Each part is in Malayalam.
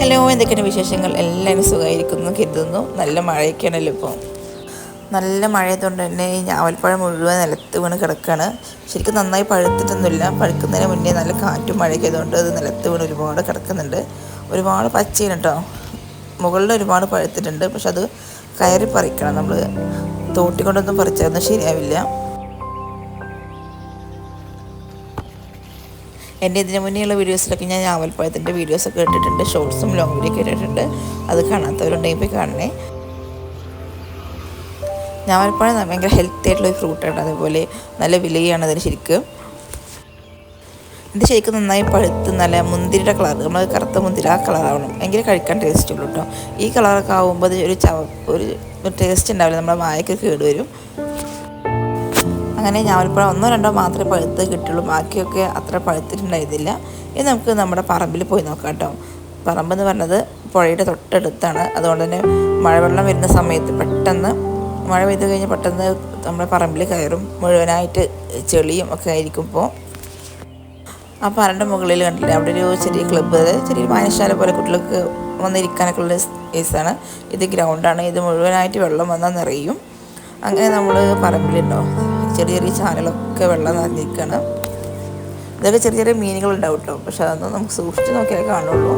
ഹലോ എന്തൊക്കെയാണ് വിശേഷങ്ങൾ? എല്ലാവരും സുഖമായിരിക്കുന്നു കരുതുന്നു. നല്ല മഴയൊക്കെയാണല്ലോ ഇപ്പോൾ നല്ല മഴയതുകൊണ്ട് തന്നെ ഈ ഞാവൽപ്പഴം മുഴുവൻ നിലത്ത് വീണ് കിടക്കുകയാണ് ശരിക്കും നന്നായി പഴുത്തിട്ടൊന്നുമില്ല. പഴുക്കുന്നതിന് മുന്നേ നല്ല കാറ്റും മഴയൊക്കെ ആയതുകൊണ്ട് അത് നിലത്ത് വീണ് ഒരുപാട് കിടക്കുന്നുണ്ട്. ഒരുപാട് പച്ചയാണ് കേട്ടോ. മുകളിൽ ഒരുപാട് പഴുത്തിട്ടുണ്ട്. പക്ഷെ അത് കയറി പറിക്കണം നമ്മൾ തോട്ടിക്കൊണ്ടൊന്നും പറിച്ചാൽ ശരിയാവില്ല. എന്റെ ഇതിനു മുന്നേയുള്ള വീഡിയോസിലൊക്കെ ഞാൻ ഞാവൽപ്പഴത്തിന്റെ വീഡിയോസൊക്കെ ഇട്ടിട്ടുണ്ട് ഷോർട്സും ലോങ് വീഡിയോ ഒക്കെ ഇട്ടിട്ടുണ്ട്. അത് കാണാത്തവരുണ്ടെങ്കിൽ പോയി കാണണേ. ഞാവൽപ്പഴം ഭയങ്കര ഹെൽത്തി ആയിട്ടുള്ള ഒരു ഫ്രൂട്ടാണ് അതേപോലെ നല്ല വിലയാണ് അതിന് ശരിക്കും. ഇത് ശരിക്കും നന്നായി പഴുത്ത് നല്ല മുന്തിരിയുടെ കളർ നമ്മൾ കറുത്ത മുന്തിരി ആ കളറാവണം ഭയങ്കര കഴിക്കാൻ ടേസ്റ്റ് ഉള്ളൂ കേട്ടോ ഈ കളറൊക്കെ ആകുമ്പോൾ ഒരു ചവ ഒരു ടേസ്റ്റ് ഉണ്ടാവില്ല. നമ്മുടെ കേട് കേടുവരും. അങ്ങനെ ഞാവൽപ്പഴം ഒന്നോ രണ്ടോ മാത്രമേ പഴുത്ത് കിട്ടുള്ളൂ. ബാക്കിയൊക്കെ അത്ര പഴുത്തിട്ടുണ്ടായിരുന്നില്ല. ഇത് നമുക്ക് നമ്മുടെ പറമ്പിൽ പോയി നോക്കാം കേട്ടോ. പറമ്പെന്ന് പറഞ്ഞത് പുഴയുടെ തൊട്ടടുത്താണ്. അതുകൊണ്ട് തന്നെ മഴവെള്ളം വരുന്ന സമയത്ത് പെട്ടെന്ന് മഴ പെയ്ത് കഴിഞ്ഞ് പെട്ടെന്ന് നമ്മുടെ പറമ്പിൽ കയറും. മുഴുവനായിട്ട് ചെളിയും ഒക്കെ ആയിരിക്കും ഇപ്പോൾ ആ പറന്റെ മുകളിൽ കണ്ടില്ലേ? അവിടെ ഒരു ചെറിയ ക്ലബ്ബ് ചെറിയൊരു വായനശാല പോലെ കുട്ടികൾക്ക് വന്നിരിക്കാനൊക്കെ ഉള്ള സ്പേസാണ് ഇത് ഗ്രൗണ്ടാണ് ഇത് മുഴുവനായിട്ട് വെള്ളം വന്നാൽ നിറയും. അങ്ങനെ നമ്മൾ പറമ്പിലുണ്ടോ? ചെറിയ ചെറിയ ചാനലൊക്കെ വെള്ളം നിറഞ്ഞിരിക്കുകയാണ് ഇതൊക്കെ ചെറിയ ചെറിയ മീനുകൾ ഉണ്ടാവും കേട്ടോ. പക്ഷെ അതൊന്നും നമുക്ക് സൂക്ഷിച്ച് നോക്കിയാൽ കാണുള്ളൂ.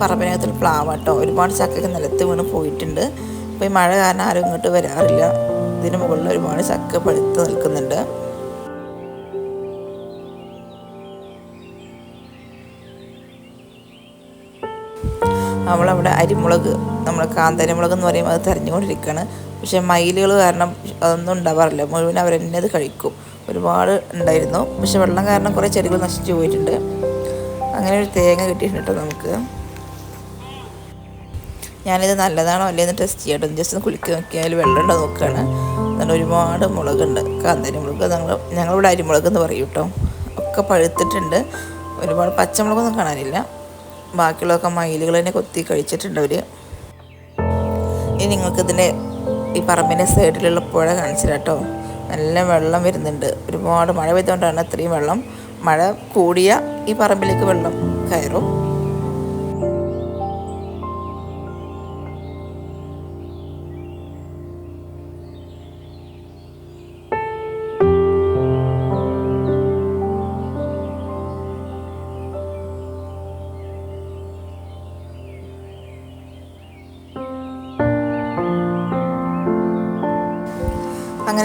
പറമ്പിനകത്തൊരു പ്ലാവ് കേട്ടോ ഒരുപാട് ചക്കയൊക്കെ നിലത്ത് വീണ് പോയിട്ടുണ്ട്. അപ്പോൾ ഈ മഴ കാരണം ആരും ഇങ്ങോട്ട് വരാറില്ല. ഇതിന് മുകളിൽ ഒരുപാട് ചക്ക പഴുത്ത് നിൽക്കുന്നുണ്ട്. നമ്മളവിടെ അരിമുളക് നമ്മൾ കാന്തരിമുളക് എന്ന് പറയുമ്പോൾ അത് തെരഞ്ഞുകൊണ്ടിരിക്കുകയാണ്. പക്ഷേ മയിലുകൾ കാരണം അതൊന്നും ഉണ്ടാവാറില്ല. മുഴുവൻ അവരെന്നെ അത് കഴിക്കും. ഒരുപാട് ഉണ്ടായിരുന്നു. പക്ഷെ വെള്ളം കാരണം കുറേ ചെടികൾ നശിച്ചു പോയിട്ടുണ്ട്. അങ്ങനെ ഒരു തേങ്ങ കിട്ടിയിട്ടുണ്ട് കേട്ടോ നമുക്ക്. ഞാനിത് നല്ലതാണോ അല്ലേ എന്ന് ടെസ്റ്റ് ചെയ്യട്ടെ ജസ്റ്റ് ഒന്ന് കുളിക്ക് നോക്കിയാൽ വെള്ളം ഉണ്ടോ നോക്കുകയാണ്. നല്ല ഒരുപാട് മുളകുണ്ട്. കാന്താരി മുളക് ഞങ്ങൾ ഞങ്ങളിവിടെ അരിമുളക് എന്ന് പറയും കേട്ടോ. ഒക്കെ പഴുത്തിട്ടുണ്ട്. ഒരുപാട് പച്ചമുളകൊന്നും കാണാനില്ല. ബാക്കിയുള്ളതൊക്കെ മയിലുകൾ തന്നെ കൊത്തി കഴിച്ചിട്ടുണ്ട് അവർ ഇനി നിങ്ങൾക്ക് ഇതിന്റെ ഈ പറമ്പിന്റെ സൈഡിലുള്ള പുഴ കാണിച്ചില്ല കേട്ടോ നല്ല വെള്ളം വരുന്നുണ്ട്. ഒരുപാട് മഴ പെയ്തുകൊണ്ടാണ് ഇത്രയും വെള്ളം. മഴ കൂടിയ ഈ പറമ്പിലേക്ക് വെള്ളം കയറും.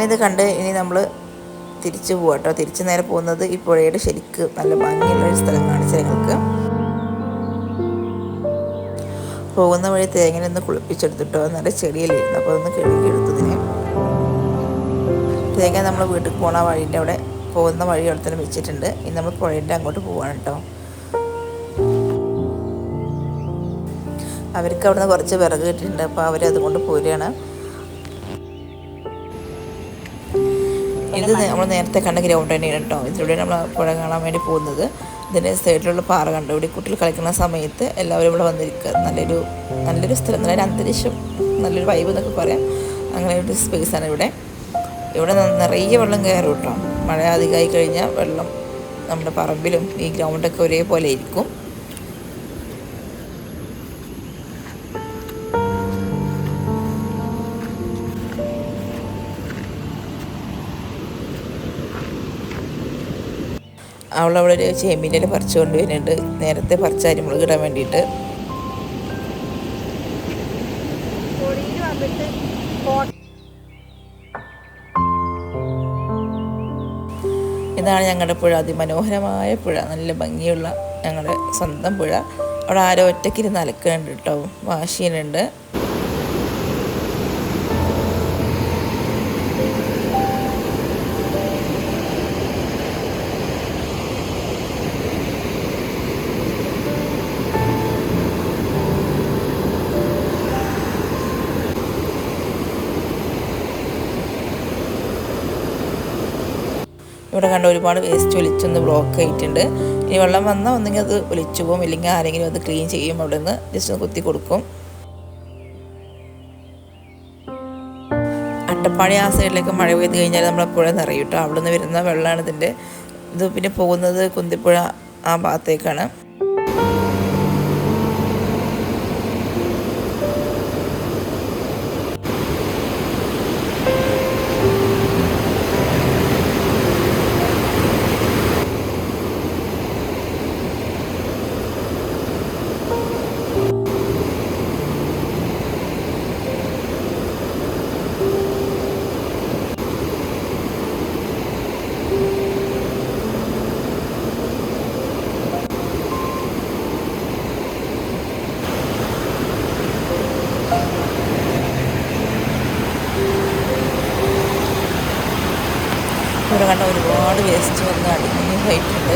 ഇത് കണ്ട് ഇനി നമ്മൾ തിരിച്ചു കേട്ടോ തിരിച്ചു നേരെ പോകുന്നത് ഈ പുഴയുടെ ശരിക്ക് നല്ല ഭംഗിയുള്ള ഒരു സ്ഥലം കാണിച്ചു ഞങ്ങൾക്ക് പോകുന്ന വഴി തേങ്ങനെ ഒന്ന് കുളിപ്പിച്ചെടുത്തിട്ടോ നല്ല ചെടിയിലിരുന്നു അപ്പോൾ ഒന്ന് കഴുകിയെടുത്തതിന് തേങ്ങ നമ്മൾ വീട്ടിൽ പോണ വഴിന്റെ അവിടെ പോകുന്ന വഴി അവിടെ തന്നെ വെച്ചിട്ടുണ്ട്. ഇനി നമ്മൾ പുഴയുടെ അങ്ങോട്ട് പോവാണ് കേട്ടോ അവർക്ക് അവിടുന്ന് കുറച്ച് വിറക് കിട്ടിയിട്ടുണ്ട്. അപ്പോൾ അവരതുകൊണ്ട് പോരുകയാണ്. ഇത് നമ്മൾ നേരത്തെ കണ്ട ഗ്രൗണ്ട് തന്നെയാണ് കേട്ടോ. ഇതിലൂടെ നമ്മൾ പുഴ കാണാൻ വേണ്ടി പോകുന്നത്. ഇതിന്റെ സൈഡിലുള്ള പാറ കണ്ടു? ഇവിടെ കുട്ടികൾ കളിക്കുന്ന സമയത്ത് എല്ലാവരും ഇവിടെ വന്നിരിക്കുക നല്ലൊരു നല്ലൊരു സ്ഥലം നല്ലൊരു അന്തരീക്ഷം നല്ലൊരു വൈബ് എന്നൊക്കെ പറയാം. അങ്ങനെ ഒരു സ്പേസാണ് ഇവിടെ. ഇവിടെ നിറയെ വെള്ളം കയറും കേട്ടോ. മഴ അധികമായി കഴിഞ്ഞാൽ വെള്ളം നമ്മുടെ പറമ്പിലും ഈ ഗ്രൗണ്ടൊക്കെ ഒരേപോലെ ഇരിക്കും അവളവിടെ ഒരു ചേമ്പിന്റെ പറിച്ചു കൊണ്ടുവരുന്നുണ്ട് നേരത്തെ പറിച്ച അരിമുളക് ഇടാൻ വേണ്ടിയിട്ട്. ഇതാണ് ഞങ്ങളുടെ പുഴ. അതിമനോഹരമായ പുഴ. നല്ല ഭംഗിയുള്ള ഞങ്ങളുടെ സ്വന്തം പുഴ. അവിടെ ആരോ ഒറ്റയ്ക്കിരുന്ന് അലക്കുന്നുണ്ട് കേട്ടോ. വാശീനുണ്ട് ഇവിടെ കണ്ട ഒരുപാട് വേസ്റ്റ് ഒലിച്ചൊന്ന് ബ്ലോക്ക് ആയിട്ടുണ്ട്. ഇനി വെള്ളം വന്നാൽ ഒന്നെങ്കിൽ അത് ഒലിച്ചു പോകും ഇല്ലെങ്കിൽ ആരെങ്കിലും അത് ക്ലീൻ ചെയ്യും അവിടെ നിന്ന് ജസ്റ്റ് ഒന്ന് കുത്തി കൊടുക്കും. അട്ടപ്പാടി ആ സൈഡിലേക്ക് മഴ പെയ്ത് കഴിഞ്ഞാൽ നമ്മളെ പുഴ നിറയും കേട്ടോ അവിടെ നിന്ന് വരുന്ന വെള്ളമാണ് ഇതിന്റെ ഇത്. പിന്നെ പോകുന്നത് കുന്തിപ്പുഴ ആ ഭാഗത്തേക്കാണ്. കണ്ട ഒരുപാട് വേസ്റ്റ് വന്ന് അടിഞ്ഞായിട്ടുണ്ട്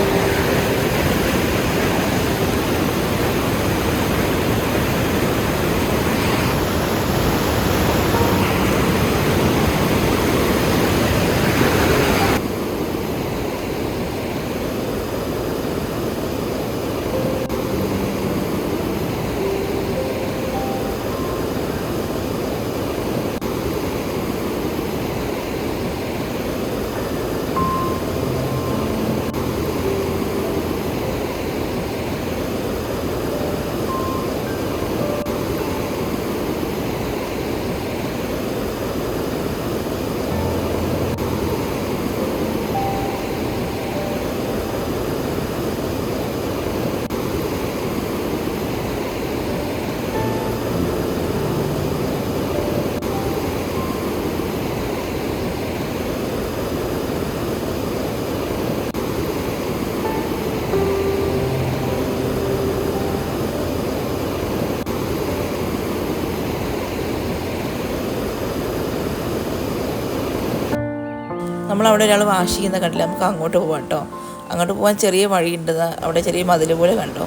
നമ്മളവിടെ ഒരാൾ വാഷ് ചെയ്യുന്ന കണ്ടില്ല. നമുക്ക് അങ്ങോട്ട് പോകാം കേട്ടോ. അങ്ങോട്ട് പോകാൻ ചെറിയ വഴിയുണ്ട്. അവിടെ ചെറിയ മതിൽ പോലെ കണ്ടോ?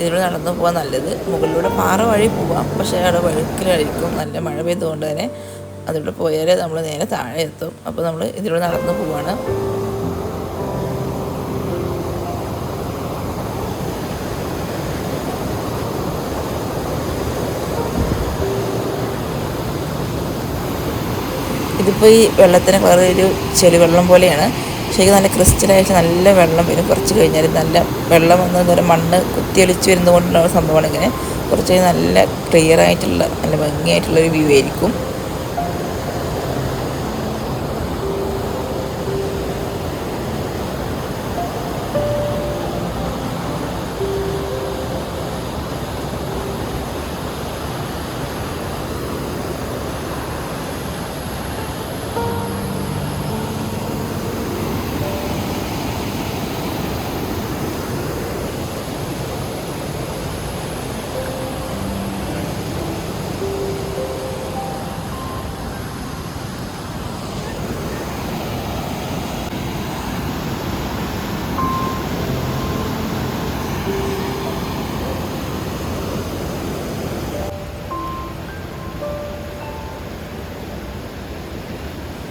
ഇതിലൂടെ നടന്നു പോകാൻ നല്ലത്. മുകളിലൂടെ പാറ വഴി പോവാം. പക്ഷേ അവിടെ വഴുക്കിലായിരിക്കും. നല്ല മഴ പെയ്തുകൊണ്ട് തന്നെ അതിലൂടെ പോയാൽ നമ്മൾ നേരെ താഴെ എത്തും. അപ്പോൾ നമ്മൾ ഇതിലൂടെ നടന്നു പോവാണ്. ഇതിപ്പോൾ ഈ വെള്ളത്തിന് കളർ ഒരു ചെളിവെള്ളം പോലെയാണ്. ശരിക്കും നല്ല ക്രിസ്റ്റലായിട്ട് നല്ല വെള്ളം വരും. കുറച്ച് കഴിഞ്ഞാൽ നല്ല വെള്ളം വന്ന് ഒരു മണ്ണ് കുത്തിയൊലിച്ച് വരുന്നതുകൊണ്ടുള്ള സംഭവമാണ് ഇങ്ങനെ. കുറച്ച് നല്ല ക്ലിയർ ആയിട്ടുള്ള നല്ല ഭംഗിയായിട്ടുള്ളൊരു വ്യൂ ആയിരിക്കും.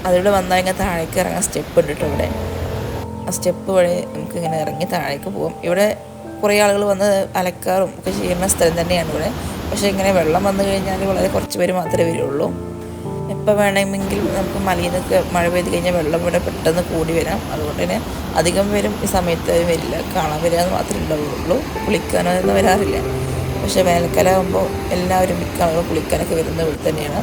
അതിലൂടെ വന്നാൽ ഇങ്ങനെ താഴേക്ക് ഇറങ്ങാൻ സ്റ്റെപ്പ് ഉണ്ട് കേട്ടോ ഇവിടെ. ആ സ്റ്റെപ്പ് വഴി നമുക്ക് ഇങ്ങനെ ഇറങ്ങി താഴേക്ക് പോകും ഇവിടെ കുറേ ആളുകൾ വന്ന് അലക്കാറും ഒക്കെ ചെയ്യുന്ന സ്ഥലം തന്നെയാണ് ഇവിടെ. പക്ഷേ ഇങ്ങനെ വെള്ളം വന്നു കഴിഞ്ഞാൽ വളരെ കുറച്ച് പേര് മാത്രമേ വരുള്ളൂ. എപ്പോൾ വേണമെങ്കിൽ നമുക്ക് മലയിൽ നിന്നൊക്കെ മഴ പെയ്ത് കഴിഞ്ഞാൽ വെള്ളം ഇവിടെ പെട്ടെന്ന് കൂടി വരാം. അതുകൊണ്ട് തന്നെ അധികം പേരും ഈ സമയത്ത് വരില്ല. കാണാൻ വരിക എന്ന് മാത്രമേ ഉണ്ടാവുള്ളൂ. കുളിക്കാനോ ഒന്നും വരാറില്ല. പക്ഷേ വേനൽക്കാലം ആകുമ്പോൾ എല്ലാവരും മിക്ക ആളുകളും കുളിക്കാനൊക്കെ വരുന്നത് ഇവിടെ തന്നെയാണ്.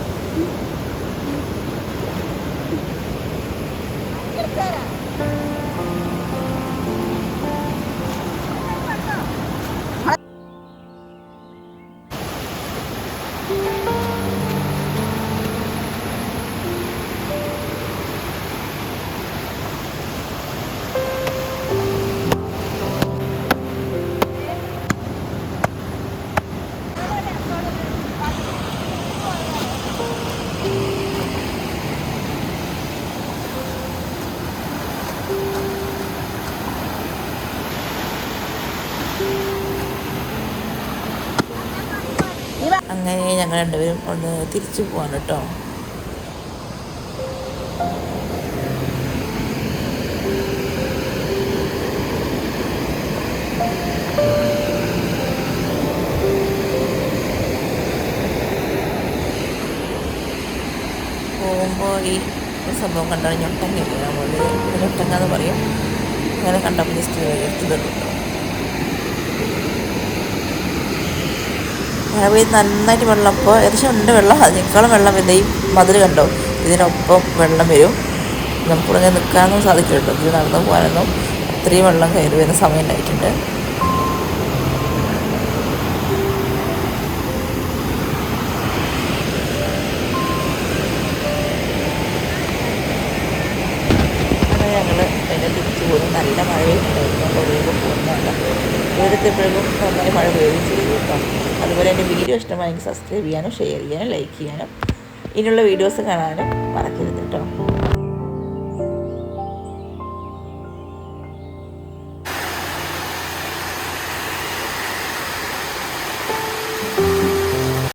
അങ്ങനെ ഞങ്ങൾ രണ്ടുപേരും ഒന്ന് തിരിച്ചു പോവാണ് കേട്ടോ. പോകുമ്പോൾ ഈ സംഭവം കണ്ടാണ് ഞൊട്ടങ്ങ ഞൊട്ടങ്ങ എന്ന് പറയും. അങ്ങനെ കണ്ടപ്പോൾ ജസ്റ്റ് എടുത്തിട്ടുള്ളൂ മഴ പെയ്ത് നന്നായിട്ട് വെള്ളം. അപ്പോൾ ഏകദേശം ഉണ്ട് വെള്ളം. അതിനേക്കാളും വെള്ളം വരുന്നത് ഈ മതിൽ കണ്ടോ? ഇതിനൊപ്പം വെള്ളം വരും. നമുക്കിവിടെ നിൽക്കാനൊന്നും സാധിക്കില്ലല്ലോ ഇത് നടന്നു പോകാനൊന്നും അത്രയും വെള്ളം കയറി വരുന്ന സമയം ഉണ്ടായിട്ടുണ്ട് അങ്ങനെ ഞങ്ങൾ അതിനെ തിരിച്ചു പോകുന്നു നല്ല മഴ പെയ്യുന്നുണ്ടായിരുന്നു അപ്പോൾ വേഗം പോകുന്നതല്ല വീടെത്തിയപ്പോഴേക്കും നന്നായി മഴ പെയ്യുകയും ചെയ്തു കേട്ടോ. അതുപോലെ എന്റെ വീഡിയോ ഇഷ്ടമായെങ്കിൽ സബ്സ്ക്രൈബ് ചെയ്യാനും ഷെയർ ചെയ്യാനും ലൈക്ക് ചെയ്യാനും ഇനിയുള്ള വീഡിയോസ് കാണാനും മറക്കരുത് കേട്ടോ.